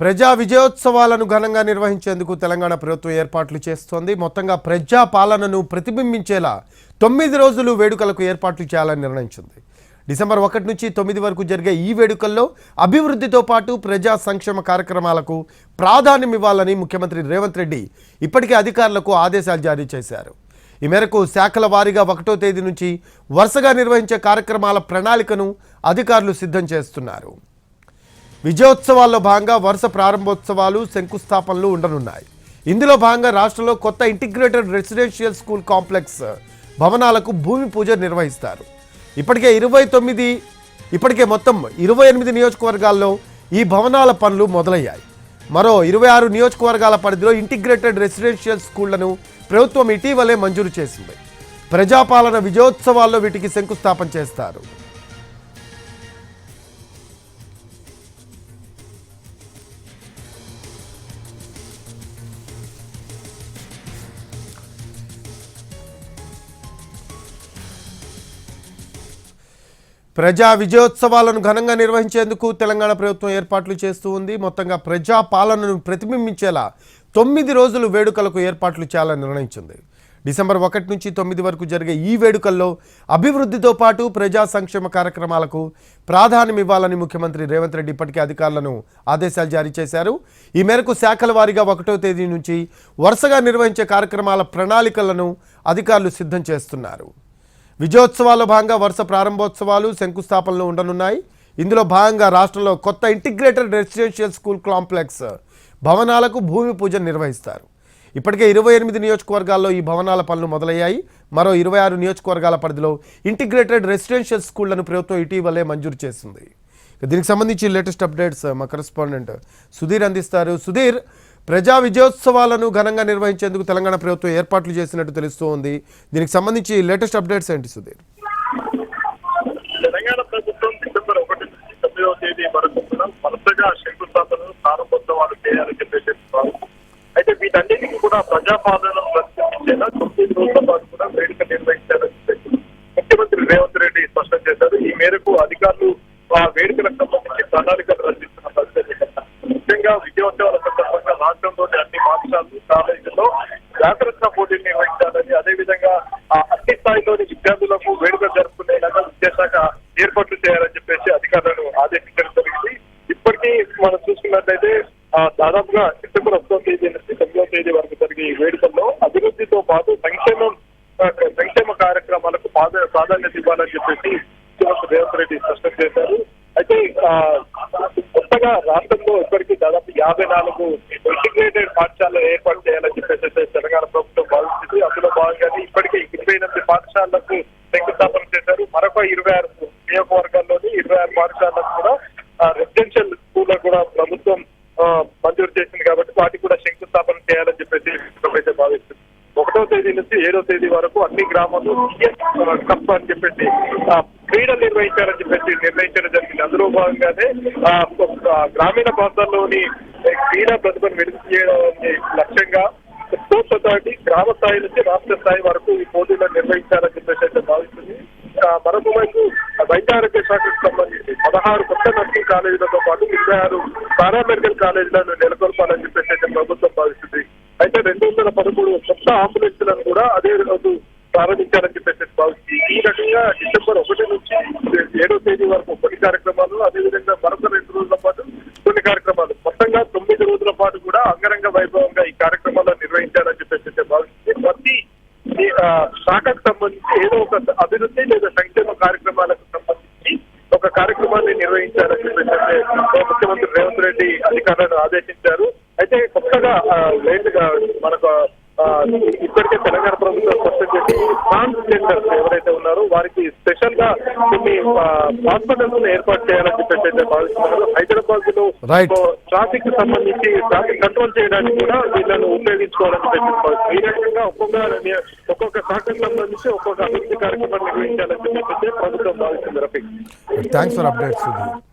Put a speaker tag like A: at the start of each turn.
A: ప్రజా విజయోత్సవాలను ఘనంగా నిర్వహించేందుకు తెలంగాణ ప్రభుత్వం ఏర్పాట్లు చేస్తోంది. మొత్తంగా ప్రజా పాలనను ప్రతిబింబించేలా తొమ్మిది రోజులు వేడుకలకు ఏర్పాట్లు చేయాలని నిర్ణయించింది. డిసెంబర్ ఒకటి నుంచి తొమ్మిది వరకు జరిగే ఈ వేడుకల్లో అభివృద్ధితో పాటు ప్రజా సంక్షేమ కార్యక్రమాలకు ప్రాధాన్యం ఇవ్వాలని ముఖ్యమంత్రి రేవంత్ రెడ్డి ఇప్పటికే అధికారులకు ఆదేశాలు జారీ చేశారు. ఈ మేరకు శాఖల వారీగా ఒకటో తేదీ నుంచి వరుసగా నిర్వహించే కార్యక్రమాల ప్రణాళికను అధికారులు సిద్ధం చేస్తున్నారు. విజయోత్సవాల్లో భాగంగా వరుస ప్రారంభోత్సవాలు శంకుస్థాపనలు ఉండనున్నాయి. ఇందులో భాగంగా రాష్ట్రంలో కొత్త ఇంటిగ్రేటెడ్ రెసిడెన్షియల్ స్కూల్ కాంప్లెక్స్ భవనాలకు భూమి పూజ నిర్వహిస్తారు. ఇప్పటికే ఇరవై తొమ్మిది ఇప్పటికే మొత్తం ఇరవై ఎనిమిది నియోజకవర్గాల్లో ఈ భవనాల పనులు మొదలయ్యాయి. మరో ఇరవై ఆరు నియోజకవర్గాల పరిధిలో ఇంటిగ్రేటెడ్ రెసిడెన్షియల్ స్కూళ్ళను ప్రభుత్వం ఇటీవలే మంజూరు చేసింది. ప్రజాపాలన విజయోత్సవాల్లో వీటికి శంకుస్థాపన చేస్తారు. ప్రజా విజయోత్సవాలను ఘనంగా నిర్వహించేందుకు తెలంగాణ ప్రభుత్వం ఏర్పాట్లు చేస్తూ ఉంది. మొత్తంగా ప్రజా పాలనను ప్రతిబింబించేలా తొమ్మిది రోజులు వేడుకలకు ఏర్పాట్లు చేయాలని నిర్ణయించింది. డిసెంబర్ ఒకటి నుంచి తొమ్మిది వరకు జరిగే ఈ వేడుకల్లో అభివృద్ధితో పాటు ప్రజా సంక్షేమ కార్యక్రమాలకు ప్రాధాన్యం ఇవ్వాలని ముఖ్యమంత్రి రేవంత్ రెడ్డి ఇప్పటికే అధికారులను ఆదేశాలు జారీ చేశారు. ఈ మేరకు శాఖల వారీగా ఒకటో తేదీ నుంచి వరుసగా నిర్వహించే కార్యక్రమాల ప్రణాళికలను అధికారులు సిద్ధం చేస్తున్నారు. విజయోత్సవాల్లో భాగంగా వరుస ప్రారంభోత్సవాలు శంకుస్థాపనలు ఉండనున్నాయి. ఇందులో భాగంగా రాష్ట్రంలో కొత్త ఇంటిగ్రేటెడ్ రెసిడెన్షియల్ స్కూల్ కాంప్లెక్స్ భవనాలకు భూమి పూజ నిర్వహిస్తారు. ఇప్పటికే ఇరవై ఎనిమిది నియోజకవర్గాల్లో ఈ భవనాల పనులు మొదలయ్యాయి. మరో ఇరవై ఆరు నియోజకవర్గాల పరిధిలో ఇంటిగ్రేటెడ్ రెసిడెన్షియల్ స్కూళ్ళను ప్రభుత్వం ఇటీవలే మంజూరు చేసింది. దీనికి సంబంధించి లేటెస్ట్ అప్డేట్స్ మా కరెస్పాండెంట్ సుధీర్ అందిస్తారు. సుధీర్ ప్రజా విజయోత్సవాలను ఘనంగా నిర్వహించేందుకు తెలంగాణ ప్రభుత్వం ఏర్పాట్లు చేసినట్టు తెలుస్తూ ఉంది దీనికి సంబంధించి లేటెస్ట్ అప్డేట్స్ ఏంటి సుధీర్?
B: తెలంగాణ ప్రభుత్వం డిసెంబర్ ఒకటి నుంచి తొమ్మిదవ తేదీ వరకు వరుసగా శంకుస్థాపనలు ప్రారంభోత్సవాలు చేయాలని చెప్పేసి అయితే వీటన్నిటికీ కూడా ప్రజాపాలన ప్రతిష్ఠించేలా తొమ్మిది రోజుల పాటు కూడా వేడుక నిర్వహించాలని చెప్పేసి ముఖ్యమంత్రి రేవంత్ రెడ్డి స్పష్టం చేశారు. ఈ మేరకు అధికారులు ఆ వేడుకలకు సంబంధించి ప్రణాళికలు రచించారు పోటీలు నిర్వహించాలని అదేవిధంగా ఆ అన్ని స్థాయిలోని విద్యార్థులకు వేడుక జరుపుకునేలాగా విద్యాశాఖ ఏర్పాట్లు చేయాలని చెప్పేసి అధికారులను ఆదేశించడం జరిగింది. ఇప్పటికీ మనం చూసుకున్నట్లయితే ఆ, దాదాపుగా సెప్టెంబర్ ఒకటో తేదీ నుంచి తొమ్మిదో తేదీ వరకు జరిగే ఈ వేడుకల్లో అభివృద్ధితో పాటు సంక్షేమం సంక్షేమ కార్యక్రమాలకు ప్రాధాన్యత ఇవ్వాలని చెప్పేసి ముఖ్యమంత్రి రేవంత్ రెడ్డి స్పష్టం చేశారు అయితే ఆ, కొత్తగా రాష్ట్రంలో ఇప్పటికీ దాదాపు యాభై నాలుగు ఇంటిగ్రేటెడ్ పాఠశాలలు ఏర్పాటు చేయాలని చెప్పేసి తెలంగాణ ప్రభుత్వం భావిస్తుంది. అందులో భాగంగానే ఇప్పటికే ఇరవై ఎనిమిది పాఠశాలలకు శంకుస్థాపన చేశారు. మరొక ఇరవై ఆరు నియోజకవర్గాల్లోని ఇరవై ఆరు పాఠశాలకు కూడా రెసిడెన్షియల్ స్కూల్ కూడా ప్రభుత్వం మంజూరు చేసింది కాబట్టి వాటికి కూడా శంకుస్థాపన చేయాలని చెప్పేసి ప్రభుత్వం అయితే భావిస్తుంది. ఒకటో తేదీ నుంచి ఏడో తేదీ వరకు గ్రామంలో గ్రామాల్లో కప్ అని చెప్పేసి ఆ, క్రీడలు నిర్వహించాలని చెప్పేసి నిర్ణయించడం జరిగింది. అందులో భాగంగానే గ్రామీణ ప్రాంతాల్లోని క్రీడా ప్రతిభను వెలికి చేయడం లక్ష్యంగా స్పోర్ట్స్ అథారిటీ గ్రామ స్థాయి నుంచి రాష్ట్ర స్థాయి వరకు ఈ పోటీలను నిర్వహించాలని చెప్పేసి అయితే భావిస్తుంది. మరొక వైపు వైద్య ఆరోగ్య శాఖకు సంబంధించి పదహారు కొత్త నర్సింగ్ కాలేజీలతో పాటు ఇరవై ఆరు పారామెడికల్ కాలేజీలను నెలకొల్పాలని చెప్పేసి అయితే ప్రభుత్వం భావిస్తుంది. అయితే రెండు వందల పదమూడు కొత్త అంబులెన్స్లను కూడా అదే రోజు ప్రారంభించాలని చెప్పేసి భావిస్తుంది ఈ రకంగా డిసెంబర్ ఒకటి నుంచి ఏడో తేదీ వరకు కొన్ని కార్యక్రమాలు అదేవిధంగా మరొక రెండు రోజుల పాటు కొన్ని కార్యక్రమాలు. మొత్తంగా తొమ్మిది రోజుల పాటు కూడా అంగరంగ వైభవంగా ఈ కార్యక్రమాలను నిర్వహించాలని చెప్పేసి అయితే భావిస్తుంది ప్రతి శాఖకు సంబంధించి ఏదో ఒక అభివృద్ధి లేదా సంక్షేమ కార్యక్రమాలకు సంబంధించి ఒక కార్యక్రమాన్ని నిర్వహించాలని చెప్పేసి ముఖ్యమంత్రి రేవంత్ రెడ్డి అధికారులను ఆదేశించారు అయితే కొత్తగా ఆ, లేటుగా మనకు ఆ, ఇప్పటికే తెలంగాణ ప్రభుత్వం స్పష్టం చేసి ట్రాన్స్జెండర్స్ ఎవరైతే ఉన్నారో వారికి స్పెషల్గా కొన్ని హాస్పిటల్స్ ఏర్పాటు చేయాలని చెప్పేసి అయితే భావిస్తున్నారు. హైదరాబాద్లో. ట్రాఫిక్కి సంబంధించి ట్రాఫిక్ కంట్రోల్ చేయడానికి కూడా వీళ్ళను ఉపయోగించుకోవాలని చెప్పేసి ఈ రకంగా ఒక్కొక్క ఒక్కొక్క శాఖకు సంబంధించి ఒక్కొక్క అభివృద్ధి కార్యక్రమాన్ని నిర్వహించాలని చెప్పేసి ప్రభుత్వం భావిస్తుంది రఫీక్
A: థ్యాంక్స్ ఫర్ అప్డేట్స్